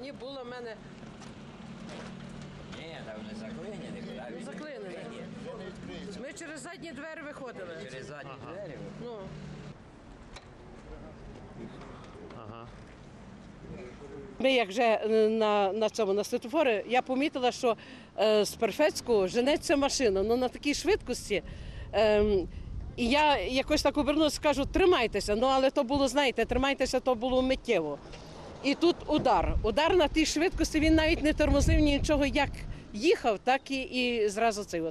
салоні, була в мене Ні, там не заклинені, куди він? заклинена. Ні, Ми через задні двері виходили. Через задні двері. Ну, Ага. Ми як вже е, на, на цьому на світофорі, я помітила, що е, з Перфецьку женеться машина ну, на такій швидкості. Ем, і я якось так обернулася, кажу, тримайтеся. Ну але то було, знаєте, тримайтеся, то було миттєво. І тут удар. Удар на тій швидкості, він навіть не тормозив нічого, як їхав, так і, і зразу цей.